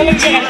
Wait.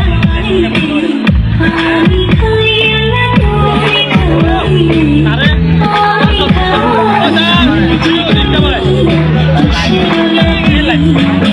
是为了